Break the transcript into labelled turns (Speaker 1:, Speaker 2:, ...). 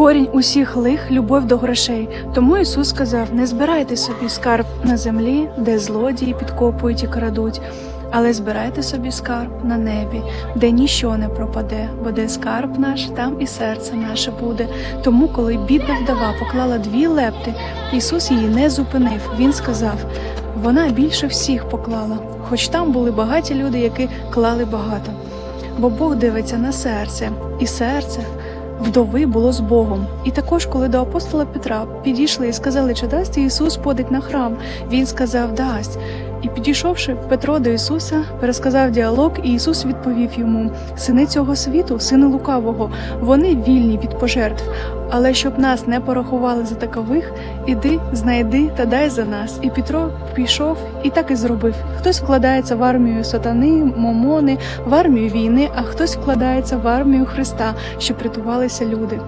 Speaker 1: Корінь усіх лих любов до грошей. Тому Ісус сказав: не збирайте собі скарб на землі, де злодії підкопують і крадуть, але збирайте собі скарб на небі, де ніщо не пропаде, бо де скарб наш, там і серце наше буде. Тому, коли бідна вдова поклала дві лепти, Ісус її не зупинив. Він сказав: вона більше всіх поклала, хоч там були багаті люди, які клали багато. Бо Бог дивиться на серце, і серце вдови було з Богом. І також, коли до апостола Петра підійшли і сказали, чи дасть Ісус подить на храм, він сказав дасть. І підійшовши Петро до Ісуса, пересказав діалог, і Ісус відповів йому: Сини цього світу, сини лукавого, вони вільні від пожертв. Але щоб нас не порахували за такових, іди, знайди та дай за нас. І Петро пішов і так і зробив. Хтось вкладається в армію сатани, момони, в армію війни, а хтось вкладається в армію Христа, щоб рятувалися люди.